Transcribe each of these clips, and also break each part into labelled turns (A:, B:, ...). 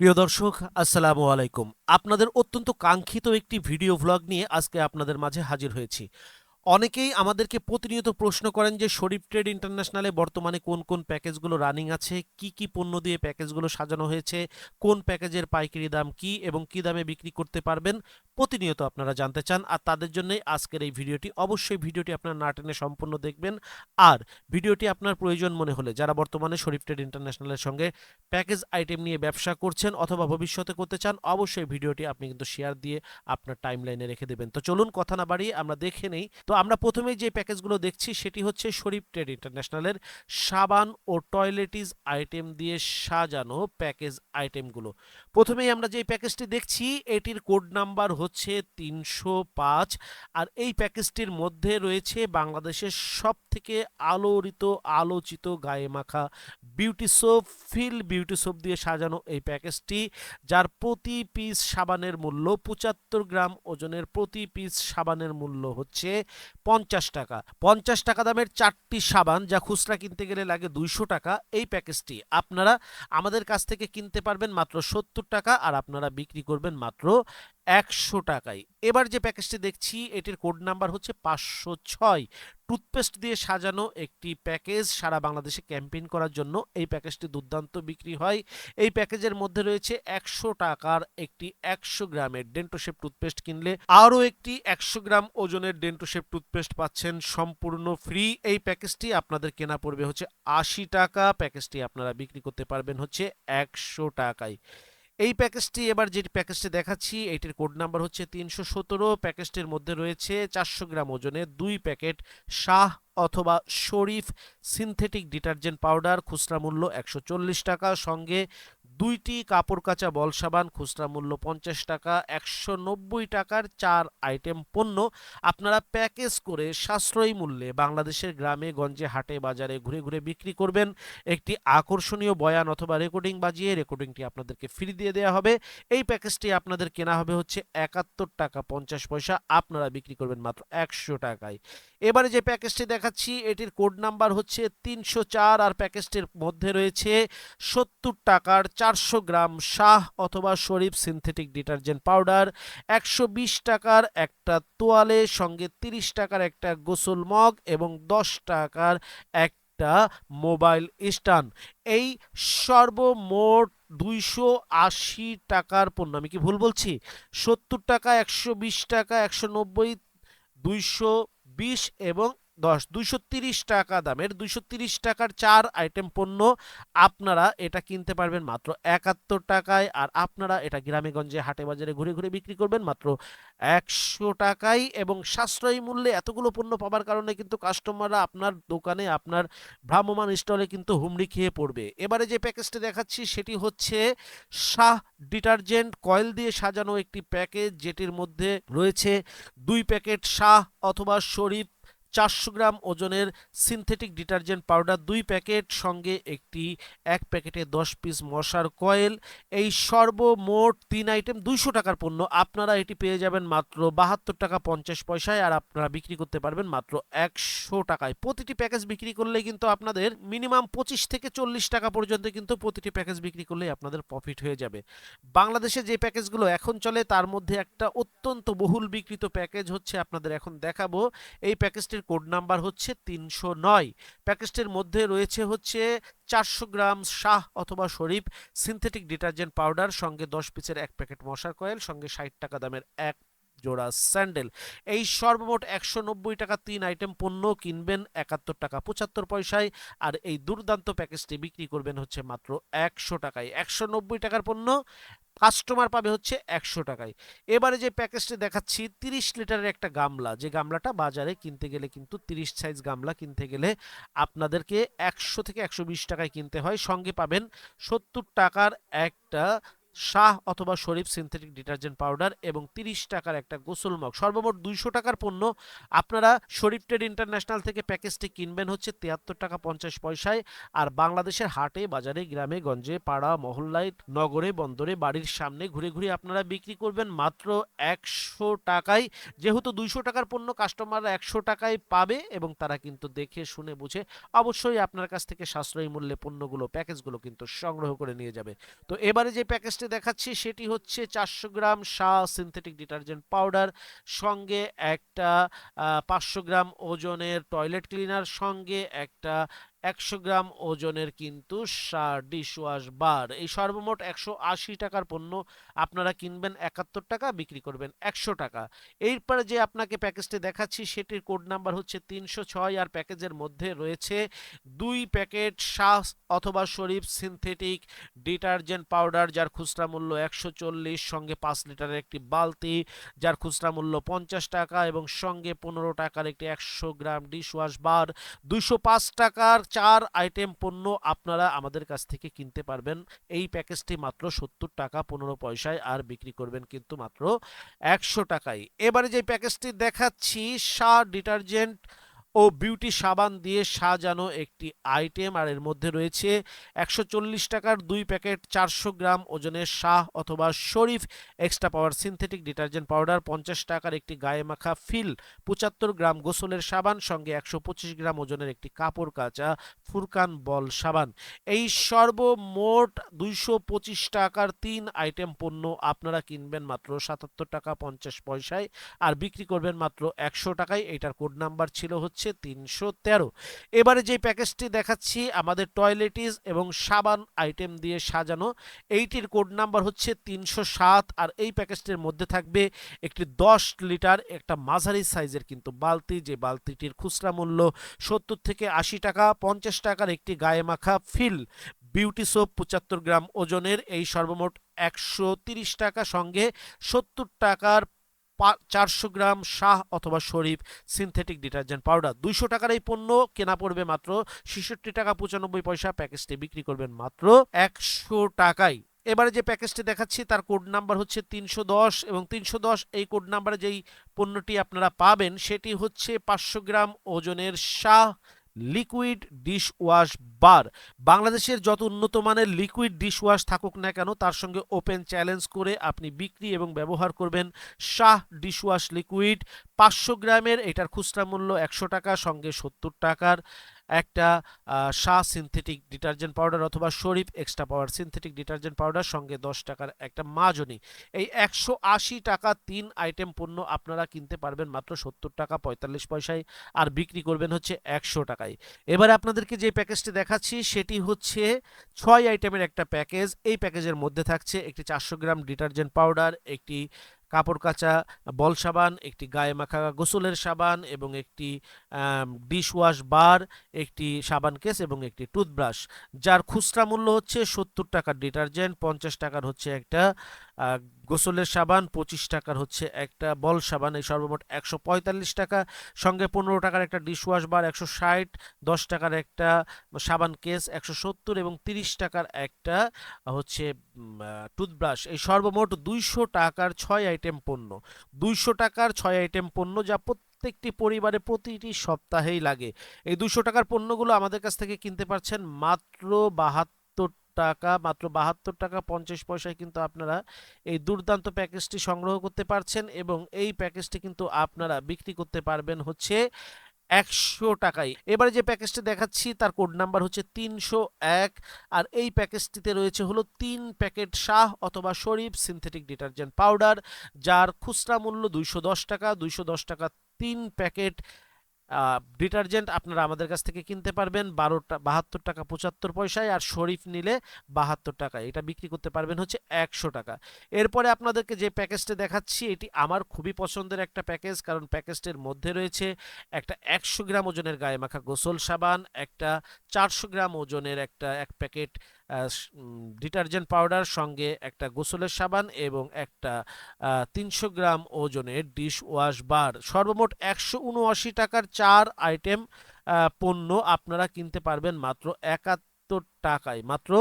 A: প্রিয় দর্শক, আসসালামু আলাইকুম। আপনাদের অত্যন্ত কাঙ্ক্ষিত একটি ভিডিও ভ্লগ নিয়ে আজকে আপনাদের মাঝে হাজির হয়েছি। অনেকেই আমাদেরকে প্রতিনিয়ত প্রশ্ন করেন যে শরীফ ট্রেড ইন্টারন্যাশনালে বর্তমানে কোন কোন প্যাকেজগুলো রানিং আছে, কি কি পণ্য দিয়ে প্যাকেজগুলো সাজানো হয়েছে, কোন প্যাকেজের পাইকারি দাম কি এবং কি দামে বিক্রি করতে পারবেন, প্রতিনিয়ত আপনারা জানতে চান। আর তাদের জন্যই আজকের এই ভিডিওটি। অবশ্যই ভিডিওটি আপনার না টেনে সম্পূর্ণ দেখবেন। আর ভিডিওটি আপনার প্রয়োজন মনে হলে যারা বর্তমানে শরীফ ট্রেড ইন্টারন্যাশনালের সঙ্গে প্যাকেজ আইটেম নিয়ে ব্যবসা করছেন অথবা ভবিষ্যতে করতে চান, অবশ্যই ভিডিওটি আপনি কিন্তু শেয়ার দিয়ে আপনার টাইম লাইনে রেখে দেবেন। তো চলুন কথা না বাড়িয়ে আমরা দেখে নেই। তো আমরা প্রথমে যে প্যাকেজগুলো দেখছি সেটি হচ্ছে শরীফ ট্রেড ইন্টারন্যাশনালের সাবান ও টয়লেটিস আইটেম দিয়ে সাজানো প্যাকেজ আইটেমগুলো। প্রথমেই আমরা যে প্যাকেজটি দেখছি, এটির কোড নাম্বার হচ্ছে তিনশো পাঁচ আর এই প্যাকেজটির মধ্যে রয়েছে বাংলাদেশের সব থেকে আলোড়িত, আলোচিত, গায়ে মাখা beauty soap feel beauty soap দিয়ে সাজানো এই প্যাকেজটি, যার প্রতি পিস সাবানের মূল্য পঁচাত্তর গ্রাম, ওজনের প্রতি পিস সাবানের মূল্য হচ্ছে পঞ্চাশ টাকা। পঞ্চাশ টাকা দামের চারটি সাবান যা খুচরা কিনতে গেলে লাগে দুইশো টাকা, এই প্যাকেজটি আপনারা আমাদের কাছ থেকে কিনতে পারবেন মাত্র সত্তর টাকা আর আপনারা বিক্রি করবেন মাত্র একশো টাকায়। এবার যে প্যাকেজটি দেখছি, এটির কোড নাম্বার হচ্ছে পাঁচশো ছয়। টুথপেস্ট দিয়ে সাজানো একটি প্যাকেজ, সারা বাংলাদেশে ক্যাম্পেইন করার জন্য এই প্যাকেজটি দুর্দান্ত বিক্রি হয়। এই প্যাকেজের মধ্যে রয়েছে একশো টাকার একটি একশো গ্রামের ডেন্টোশেপ টুথপেস্ট কিনলে আরও একটি একশো গ্রাম ওজনের ডেন্টোশেপ টুথপেস্ট পাচ্ছেন সম্পূর্ণ ফ্রি। এই প্যাকেজটি আপনাদের কেনা পড়বে হচ্ছে আশি টাকা, প্যাকেজটি আপনারা বিক্রি করতে পারবেন হচ্ছে একশো টাকায়। এই প্যাকেজটি এবার যে প্যাকেজটি দেখাচ্ছি, এটির কোড নাম্বার হচ্ছে তিনশো সতেরো। প্যাকেজটির মধ্যে রয়েছে চারশো গ্রাম ওজনের দুই প্যাকেট শাহ অথবা শরীফ সিনথেটিক ডিটারজেন্ট পাউডার। খুচরা মূল্য একশো চল্লিশ টাকা। সঙ্গে দুইটি কাপড় কাচা বল সাবান, খুচরা মূল্য পঞ্চাশ টাকা, একশো নব্বই টাকার চার আইটেম পণ্য আপনারা প্যাকেজ করে সাশ্রয়ী মূল্যে বাংলাদেশের গ্রামে, গঞ্জে, হাটে, বাজারে ঘুরে ঘুরে বিক্রি করবেন। একটি আকর্ষণীয় বয়ান অথবা রেকর্ডিং বাজিয়ে রেকর্ডিংটি আপনাদেরকে ফ্রি দিয়ে দেওয়া হবে। এই প্যাকেজটি আপনাদের কেনা হবে হচ্ছে একাত্তর টাকা পঞ্চাশ পয়সা, আপনারা বিক্রি করবেন মাত্র একশো টাকায়। এবারে যে প্যাকেজটি দেখাচ্ছি, এটির কোড নাম্বার হচ্ছে তিনশো চার আর প্যাকেজটির মধ্যে রয়েছে সত্তর টাকার চারশো গ্রাম শাহ অথবা শরীফ সিনথেটিক ডিটারজেন্ট পাউডার, একশো বিশ টাকার একটা তোয়ালে, সঙ্গে তিরিশ টাকার একটা গোসল মগ এবং দশ টাকার একটা মোবাইল স্ট্যান্ড। এই সর্বমোট দুইশো আশি টাকার পণ্য। আমি কি ভুল বলছি? সত্তর টাকা, একশো বিশ টাকা, একশো নব্বই, দুইশো বিশ এবং দশ, দুইশো তিরিশ টাকা দামের, দুইশো তিরিশ টাকার চার আইটেম পণ্য আপনারা এটা কিনতে পারবেন মাত্র একাত্তর টাকায়। আর আপনারা এটা গ্রামে গঞ্জে হাটে বাজারে ঘুরে ঘুরে বিক্রি করবেন মাত্র একশো টাকায়। এবং সাশ্রয়ী মূল্যে এতগুলো পণ্য পাবার কারণে কিন্তু কাস্টমাররা আপনার দোকানে, আপনার ভ্রাম্যমান স্টলে কিন্তু হুমড়ি খেয়ে পড়বে। এবারে যে প্যাকেজটা দেখাচ্ছি, সেটি হচ্ছে শাহ ডিটারজেন্ট কয়েল দিয়ে সাজানো একটি প্যাকেজ, যেটির মধ্যে রয়েছে দুই প্যাকেট শাহ অথবা শরীফ চারশো গ্রাম ওজনের সিনথেটিক ডিটারজেন্ট পাউডার দুই প্যাকেট, সঙ্গে একটি এক প্যাকেটে দশ পিস মশার কয়েল এই সর্বমোট তিন আইটেম দুইশো টাকার পণ্য। আপনারা এটি পেয়ে যাবেন মাত্র বাহাত্তর টাকা পঞ্চাশ পয়সায়, আর আপনারা বিক্রি করতে পারবেন মাত্র একশো টাকায়। প্রতিটি প্যাকেজ বিক্রি করলে কিন্তু আপনাদের মিনিমাম পঁচিশ থেকে চল্লিশ টাকা পর্যন্ত কিন্তু প্রতিটি প্যাকেজ বিক্রি করলে আপনাদের প্রফিট হয়ে যাবে। বাংলাদেশে যে প্যাকেজগুলো এখন চলে, তার মধ্যে একটা অত্যন্ত বহুল বিক্রিত প্যাকেজ হচ্ছে, আপনাদের এখন দেখাবো। এই প্যাকেজটির কোড নাম্বার হচ্ছে তিনশো নয়। প্যাকেজটির মধ্যে রয়েছে হচ্ছে চারশো গ্রাম শাহ অথবা শরীফ সিনথেটিক ডিটারজেন্ট পাউডার, সঙ্গে দশ পিসের এক প্যাকেট মশার কয়েল, সঙ্গে ষাট টাকা দামের এক জোড়া স্যান্ডেল। এই সর্বমোট একশো নব্বই টাকা তিন আইটেম পণ্য কিনবেন একাত্তর টাকা পঁচাত্তর পয়সায় আর এই দুর্দান্ত প্যাকেজটি বিক্রি করবেন হচ্ছে মাত্র একশো টাকায়। একশো নব্বই টাকার পণ্য কাস্টমার পাবে হচ্ছে একশো টাকায়। এবারে যে প্যাকেজটি দেখাচ্ছি, তিরিশ লিটারের একটা গামলা। যে গামলাটা বাজারে কিনতে গেলে কিন্তু তিরিশ সাইজ গামলা কিনতে গেলে আপনাদেরকে একশো থেকে একশো বিশ টাকায় কিনতে হয়। সঙ্গে পাবেন সত্তর টাকার একটা শাহ অথবা শরীফ সিনথেটিক ডিটারজেন্ট পাউডার এবং তিরিশ টাকার একটা গোসল মগ। সর্বমোট দুইশো টাকার পণ্য। আপনারা শরীফ ট্রেড ইন্টারন্যাশনাল থেকে প্যাকেজটি কিনবেন হচ্ছে তিয়াত্তর টাকা পঞ্চাশ পয়সায়। আর বাংলাদেশের হাটে, বাজারে, গ্রামে, গঞ্জে, পাড়া, মহল্লায়, নগরে, বন্দরে, বাড়ির সামনে ঘুরে ঘুরে আপনারা বিক্রি করবেন মাত্র একশো টাকায়। যেহেতু দুইশো টাকার পণ্য কাস্টমাররা একশো টাকায় পাবে এবং তারা কিন্তু দেখে, শুনে, বুঝে অবশ্যই আপনার কাছ থেকে সাশ্রয়ী মূল্যে পণ্যগুলো, প্যাকেজগুলো কিন্তু সংগ্রহ করে নিয়ে যাবে। তো এবারে যে প্যাকেজটি প্যাকেজটি দেখাচ্ছি, সেটি হচ্ছে চারশো gram Shah synthetic detergent powder সঙ্গে একটা পাঁচশো গ্রাম ওজনের টয়লেট ক্লিনার সঙ্গে একটা একশো গ্রাম ওজনের কিন্তু সার ডিশওয়াশ বার। এই সর্বমোট একশো আশি টাকার পণ্য আপনারা কিনবেন একাত্তর টাকা, বিক্রি করবেন একশো টাকা। এরপরে যে আপনাকে প্যাকেজটি দেখাচ্ছি, সেটির কোড নাম্বার হচ্ছে তিনশো ছয় আর প্যাকেজের মধ্যে রয়েছে দুই প্যাকেট শাহ অথবা শরীফ সিনথেটিক ডিটারজেন্ট পাউডার, যার খুচরা মূল্য একশো চল্লিশ, সঙ্গে পাঁচ লিটারের একটি বালতি, যার খুচরা মূল্য পঞ্চাশ টাকা এবং সঙ্গে পনেরো টাকার একটি একশো গ্রাম ডিশওয়াশ বার। দুশো পাঁচ টাকার চার আইটেম পণ্য আপনারা আমাদের কাছ থেকে কিনতে পারবেন। এই প্যাকেজটি মাত্র সত্তর টাকা পনেরো পয়সায় আর বিক্রি করবেন কিন্তু মাত্র একশো টাকায়। এবারে যে প্যাকেজটি দেখাচ্ছি, সার ডিটারজেন্ট ও বিউটি সাবান দিয়ে সাজানো একটি আইটেম, আর এর মধ্যে রয়েছে একশো চল্লিশ টাকার দুই প্যাকেট চারশো গ্রাম ওজনের শাহ অথবা Sharif extra power synthetic detergent powder, পঞ্চাশ টাকার একটি গায়ে মাখা ফিল, পঁচাত্তর গ্রাম গোসলের সাবান, সঙ্গে একশো পঁচিশ গ্রাম ওজনের একটি কাপড় কাচা ফুরকান বল সাবান। এই সর্বমোট দুইশো পঁচিশ টাকার তিন আইটেম পণ্য আপনারা কিনবেন মাত্র সাতাত্তর টাকা পঞ্চাশ পয়সায়, আর বিক্রি করবেন মাত্র একশো টাকায়। এটার কোড নাম্বার ছিল হচ্ছে তিনশো তেরো। এবারে যে প্যাকেজটি দেখাচ্ছি, আমাদের টয়লেটিস এবং সাবান আইটেম দিয়ে সাজানো, এইটির কোড নাম্বার হচ্ছে তিনশো সাত আর এই প্যাকেজটির মধ্যে থাকবে একটি দশ লিটার একটা মাঝারি সাইজের কিন্তু বালতি, যে বালতিটির খুচরা মূল্য সত্তর থেকে আশি টাকা, পঞ্চাশ টাকার একটি গায়ে মাখা ফিল বিউটি সোপ পঁচাত্তর গ্রাম ওজনের, এই সর্বমোট একশো টাকা সঙ্গে সত্তর টাকার চারশো গ্রাম শাহ অথবা শরীফ সিনথেটিক ডিটারজেন্ট পাউডার দুইশো টাকার এই পণ্য কেনা পড়বে মাত্র ছেষট্টি টাকা পঁচানব্বই পয়সা। প্যাকেজটি বিক্রি করবেন মাত্র একশো টাকায়। এবারে যে প্যাকেজটি দেখাচ্ছি, তার কোড নাম্বার হচ্ছে তিনশো দশ এবং তিনশো দশ এই কোড নাম্বারে যেই পণ্যটি আপনারা পাবেন, সেটি হচ্ছে পাঁচশো গ্রাম ওজনের শাহ লিকুইড ডিশওয়াশ বার। বাংলাদেশের যত উন্নত মানের লিকুইড ডিশওয়াশ থাকুক না কেন, তার সঙ্গে ওপেন চ্যালেঞ্জ করে আপনি বিক্রি এবং ব্যবহার করবেন শাহ ডিশওয়াশ লিকুইড। পাঁচশো গ্রামের এটার খুচরা মূল্য একশো টাকা, সঙ্গে সত্তর টাকার। একটা শাহ সিনথেটিক ডিটারজেন্ট পাউডার অথবা Sharif extra power synthetic detergent powder সঙ্গে দশ টাকার একটা মাজনি। এই একশো আশি টাকা তিন আইটেম পণ্য আপনারা কিনতে পারবেন মাত্র সত্তর টাকা পঁয়তাল্লিশ পয়সায় আর বিক্রি করবেন হচ্ছে একশো টাকায়। এবারে আপনাদেরকে যে প্যাকেজটি দেখাচ্ছি সেটি হচ্ছে ছয় আইটেমের একটা প্যাকেজ। এই প্যাকেজের মধ্যে থাকছে একটি চারশো গ্রাম ডিটারজেন্ট পাউডার একটি কাপড় কাচা, বল সাবান, একটি গায়ে মাখা গোসলের সাবান এবং একটি ডিশ ওয়াশ বার একটি সাবান কেস এবং একটি টুথব্রাশ যার খুচরা মূল্য হচ্ছে সত্তর টাকার ডিটারজেন্ট পঞ্চাশ টাকার হচ্ছে একটা গোসলের সাবান, পঁচিশ টাকার হচ্ছে একটা বল সাবান, এই সর্বমোট একশো পঁয়তাল্লিশ টাকা। সঙ্গে পনেরো টাকার একটা ডিশওয়াশ বার একশো ষাট, দশ টাকার একটা সাবান কেস একশো সত্তর এবং তিরিশ টাকার একটা হচ্ছে টুথব্রাশ এই সর্বমোট দুইশো টাকার ছয় আইটেম পণ্য। দুইশো টাকার ছয় আইটেম পণ্য যা প্রত্যেকটি পরিবারে প্রতিটি সপ্তাহেই লাগে। এই দুশো টাকার পণ্যগুলো আমাদের কাছ থেকে কিনতে পারছেন মাত্র বাহাত্তর টাকা, মাত্র বাহাত্তর টাকা পঞ্চাশ পয়সায় কিন্তু আপনারা এই দুর্দান্ত প্যাকেজটি সংগ্রহ করতে পারছেন এবং এই প্যাকেজটি কিন্তু আপনারা বিক্রি করতে পারবেন হচ্ছে একশো টাকায়। এবারে যে প্যাকেজটি দেখাচ্ছি তার কোড নাম্বার হচ্ছে তিনশো এক আর এই প্যাকেজটিতে রয়েছে হলো তিন প্যাকেট শাহ অথবা শরীফ সিনথেটিক ডিটারজেন্ট পাউডার, যার খুচরা মূল্য দুইশো দশ টাকা, দুইশো দশ টাকা তিন প্যাকেট ডিটারজেন্ট আপনারা আমাদের কাছ থেকে কিনতে পারবেন বারোটা, বাহাত্তর টাকা পঁচাত্তর পয়সায় আর শরীফ নিলে বাহাত্তর টাকা। এটা বিক্রি করতে পারবেন হচ্ছে একশো টাকা। এরপরে আপনাদেরকে যে প্যাকেজটা দেখাচ্ছি, এটি আমার খুবই পছন্দের একটা প্যাকেজ, কারণ প্যাকেজটির মধ্যে রয়েছে একটা একশো গ্রাম ওজনের গায়ে মাখা গোসল সাবান, একটা চারশো গ্রাম ওজনের একটা এক প্যাকেট ডিটারজেন্ট পাউডার, সঙ্গে একটা গোসলের সাবান এবং একটা তিনশো গ্রাম ওজনের ডিশ ওয়াশ বার। সর্বমোট একশো উনআশি টাকার চার আইটেম পণ্য আপনারা কিনতে পারবেন মাত্র একাত্তর টাকায়। মাত্র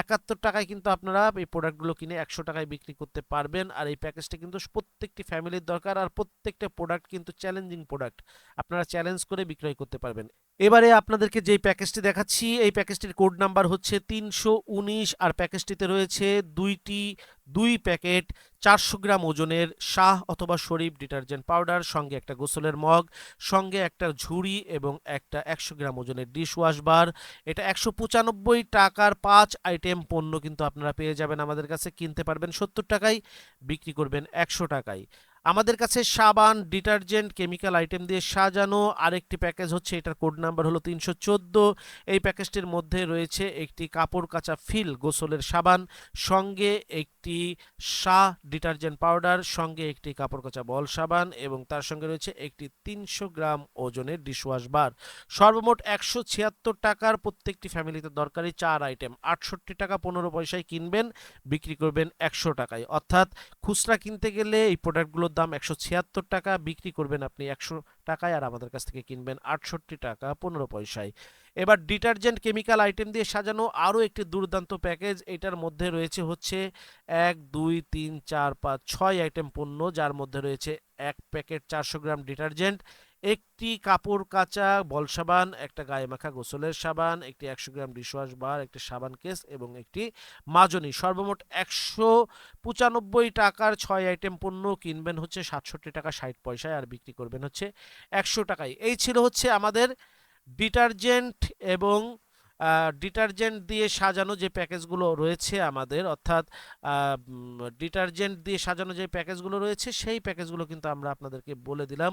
A: একাত্তর টাকায় কিন্তু আপনারা এই প্রোডাক্টগুলো কিনে একশো টাকায় বিক্রি করতে পারবেন। আর এই প্যাকেজটা কিন্তু প্রত্যেকটি ফ্যামিলির দরকার। আর প্রত্যেকটা প্রোডাক্ট কিন্তু চ্যালেঞ্জিং প্রোডাক্ট। আপনারা চ্যালেঞ্জ করে বিক্রয় করতে পারবেন। এবারে আপনাদেরকে যেই প্যাকেজটি দেখাচ্ছি, এই প্যাকেজটির কোড নাম্বার হচ্ছে তিনশো উনিশ আর প্যাকেজটিতে রয়েছে দুইটি, দুই প্যাকেট চারশো গ্রাম ওজনের শাহ অথবা শরীফ ডিটারজেন্ট পাউডার, সঙ্গে একটা গোসলের মগ, সঙ্গে একটা ঝুড়ি এবং একটা একশো গ্রাম ওজনের ডিশ ওয়াশ বার এটা একশো পঁচানব্বই টাকার পাঁচ আইটেম পণ্য কিন্তু আপনারা পেয়ে যাবেন আমাদের কাছে। কিনতে পারবেন সত্তর টাকায়, বিক্রি করবেন একশো টাকায়। আমাদের কাছে সাবান, ডিটারজেন্ট, কেমিক্যাল আইটেম দিয়ে সাজানো। আরেকটি প্যাকেজ হচ্ছে, এটার কোড নাম্বার হলো তিনশো চোদ্দ। এই প্যাকেজটির মধ্যে রয়েছে একটি কাপড় কাচা ফিল গোসলের সাবান, সঙ্গে একটি শাহ ডিটারজেন্ট পাউডার, সঙ্গে একটি কাপড় কাচা বল সাবান এবং তার সঙ্গে রয়েছে একটি তিনশো গ্রাম ওজনের ডিশওয়াশ বার। সর্বমোট একশো ছিয়াত্তর টাকার প্রত্যেকটি ফ্যামিলিতে দরকারি চার আইটেম। আটষট্টি টাকা পনেরো পয়সায় কিনবেন, বিক্রি করবেন একশো টাকায়। অর্থাৎ খুচরা কিনতে গেলে এই প্রোডাক্টগুলোর দাম একশো ছিয়াত্তর টাকা বিক্রি করবেন আপনি একশো টাকায় আর আমাদের কাছ থেকে কিনবেন আটষট্টি টাকা পনেরো পয়সায়। এবার ডিটারজেন্ট কেমিক্যাল আইটেম দিয়ে সাজানো আরও একটি দুর্দান্ত প্যাকেজ, এটার মধ্যে রয়েছে হচ্ছে এক, দুই, তিন, চার, পাঁচ, ছয় আইটেম পণ্য, যার মধ্যে রয়েছে এক প্যাকেট চারশো গ্রাম ডিটারজেন্ট একটি কাপড় কাচা বল সাবান, একটা গায়ে মাখা গোসলের সাবান, একটি একশো গ্রাম ডিশওয়াশ বার একটি সাবান কেস এবং একটি মাজনি। সর্বমোট একশো পঁচানব্বই টাকার ছয় আইটেম পণ্য কিনবেন হচ্ছে সাতষট্টি টাকা ষাট পয়সায় আর বিক্রি করবেন হচ্ছে একশো টাকায়। এই ছিল হচ্ছে আমাদের ডিটারজেন্ট এবং ডিটারজেন্ট দিয়ে সাজানো যে প্যাকেজগুলো রয়েছে আমাদের, অর্থাৎ ডিটারজেন্ট দিয়ে সাজানো যে প্যাকেজগুলো রয়েছে, সেই প্যাকেজগুলো কিন্তু আমরা আপনাদেরকে বলে দিলাম।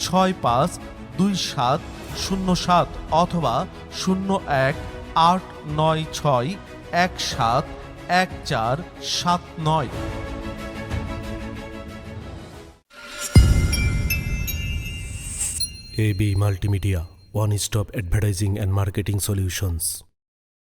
B: ছয় পাঁচ দুই সাত শূন্য সাত অথবা শূন্য এক আট নয় ছয় এক সাত এক চার সাত নয়।
C: AB multimedia one stop advertising and marketing solutions